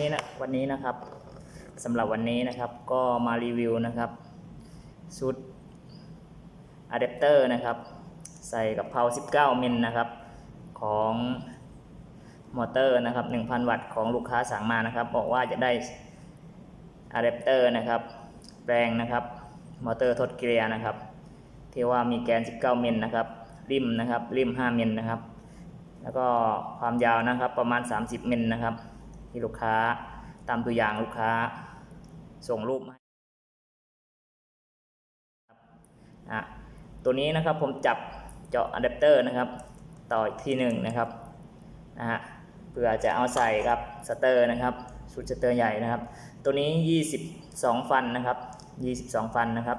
นี้นะวันนี้นะครับสำหรับวันนี้นะครับก็มารีวิวนะครับชุดอะแดปเตอร์นะครับ ใส่กับเพา19มิลนะครับของมอเตอร์นะครับ 1,000 วัตต์ของลูกค้าสั่งมานะครับ บอกว่าจะได้อะแดปเตอร์นะครับแปลงนะครับ มอเตอร์ทดเกียร์นะครับ ที่ว่ามีแกน 19มิลนะครับริมนะครับริม 5มิลนะครับ แล้วก็ความยาวนะครับประมาณ 30มิลนะครับ ที่ลูกค้าตามตัวอย่างลูกค้าส่งรูปมาครับอะตัวนี้นะครับผมจับเจาะอะแดปเตอร์นะครับ ต่ออีกที่หนึ่งนะครับนะฮะเพื่อจะเอาใส่ครับสเตอร์นะครับชุดสเตอร์ใหญ่นะครับ ตัวนี้ 22 ฟันนะครับ22 ฟันนะครับ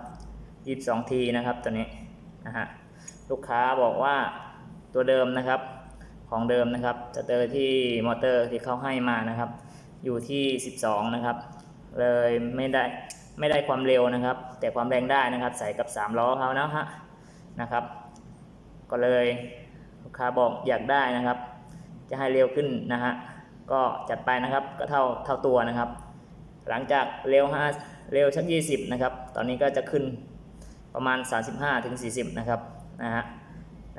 22ทีนะครับตัวนี้นะฮะลูกค้าบอกว่าตัวเดิมนะครับ ของเดิมนะครับสเตอร์ที่มอเตอร์ที่เขาให้มานะครับ อยู่ที่ 12 นะครับ เลยไม่ได้ไม่ได้ความเร็วนะครับ แต่ความแรงได้นะครับ ใส่กับ 3 ล้อเขานะฮะนะครับ ก็เลยลูกค้าบอกอยากได้นะครับ จะให้เร็วขึ้นนะฮะก็จัดไปนะครับก็เท่าเท่าตัวนะครับ หลังจากเร็วห้าเร็วชัก 20 นะครับ ตอนนี้ก็จะขึ้นประมาณ 35ถึง40 นะครับนะฮะ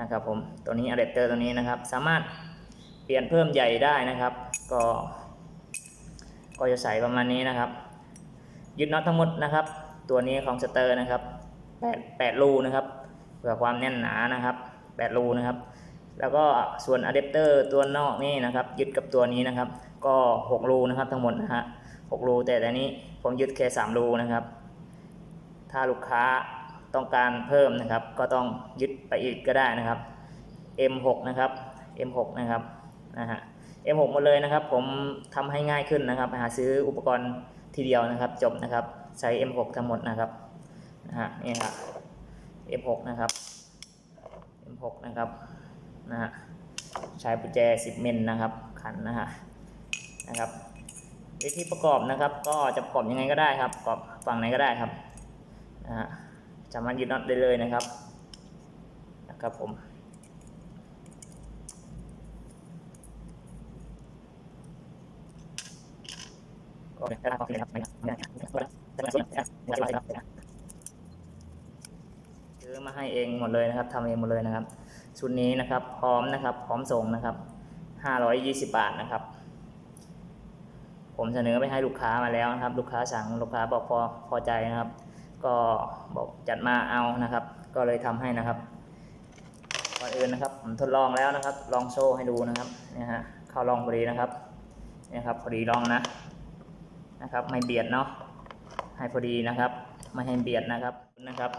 นะครับผมตัวนี้อะแดปเตอร์ตัวนี้นะครับ สามารถเปลี่ยนเพิ่มใหญ่ได้นะครับ ก็ ก็จะใส่ประมาณนี้นะครับยึดน็อตทั้งหมดนะครับ ตัวนี้ของสเตอร์นะครับ8 8รูนะครับเพื่อความแน่นหนานะครับ8รูนะครับ แล้วก็ส่วนอะแดปเตอร์ตัวนอกนี่นะครับ ยึดกับตัวนี้นะครับ ก็6รูนะครับทั้งหมดนะฮะ6รูแต่แต่นี้ผมยึดแค่3รูนะครับ ถ้าลูกค้า ต้องการเพิ่มนะครับ ก็ต้องยึดไปอีกก็ได้นะครับ M6 นะครับ M6 นะครับนะฮะ M6 หมดเลยนะครับ ผมทำให้ง่ายขึ้นนะครับหาซื้ออุปกรณ์ทีเดียวนะครับ จบนะครับใช้ M6 ทั้งหมดนะครับนะฮะนี่ครับ M6 นะครับ M6 นะครับนะฮะใช้ประแจ 10มิลนะครับ ขันนะฮะนะครับวิธีประกอบนะครับ ก็จะประกอบยังไงก็ได้ครับประกอบฝั่งไหนก็ได้ครับนะฮะ สามารถยึดน็อตได้เลยนะครับนะครับผมก็ได้รับความนะครับซื้อมาให้เองหมดเลยนะครับทำเองหมดเลยนะครับ ชุดนี้นะครับ พร้อมนะครับ พร้อมส่งนะครับ520บาทนะครับ ผมเสนอไปให้ลูกค้ามาแล้วนะครับ ลูกค้าสั่งลูกค้าบอกพอพอใจนะครับ ก็บอกจัดมาเอานะครับ ก็เลยทำให้นะครับก่อนอื่นนะครับผมทดลองแล้วนะครับ ลองโซ่ให้ดูนะครับเนี่ยฮะเข้าลองพอดีนะครับเนี่ยครับพอดีลองนะนะครับ ไม่เบียดเนาะให้พอดีนะครับไม่ให้เบียดนะครับนะครับ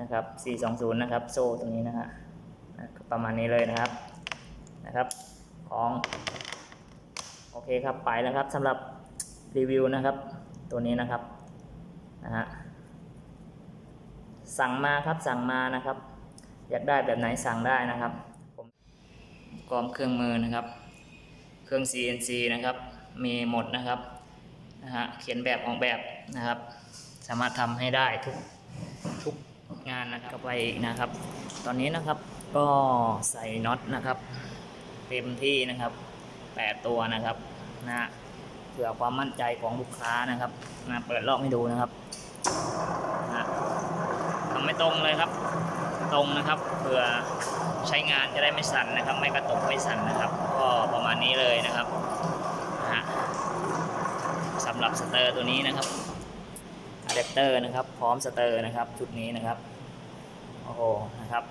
นะครับ 420 นะครับ โซ่ตรงนี้นะฮะนะประมาณนี้เลยนะครับนะครับ ของโอเคครับไปแล้วครับสำหรับรีวิวนะครับ ตัวนี้นะครับ นะฮะสั่งมาครับสั่งมานะครับ อยากได้แบบไหนสั่งได้นะครับผมกรอมเครื่องมือนะครับ เครื่อง CNC นะครับ มีหมดนะครับนะฮะเขียนแบบออกแบบนะครับ สามารถทำให้ได้ทุกทุกงานนะครับไปอีกนะครับ ตอนนี้นะครับก็ใส่น็อตนะครับ เต็มที่นะครับ8ตัวนะครับนะฮะเพื่อความมั่นใจของลูกค้านะครับมาเปิดรอบให้ดูนะครับ นะทำไม่ตรงเลยครับ ตรงนะครับเพื่อใช้งานจะได้ไม่สั่นนะครับ ไม่กระตุกไม่สั่นนะครับ ก็ประมาณนี้เลยนะครับสำหรับสเตอร์ตัวนี้นะครับอะแดปเตอร์นะครับ พร้อมสเตอร์นะครับชุดนี้นะครับโอ้โหนะครับ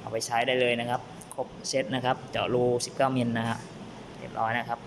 เอาไปใช้ได้เลยนะครับ ครบเซตนะครับ เจาะรู 19มิลนะฮะเรียบร้อยนะครับ